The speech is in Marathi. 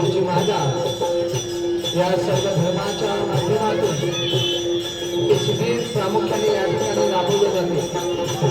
गोष्टी तुळशी या सर्व धर्माच्या माध्यमातून हे शिबिर प्रामुख्याने या ठिकाणी राबवले जाते.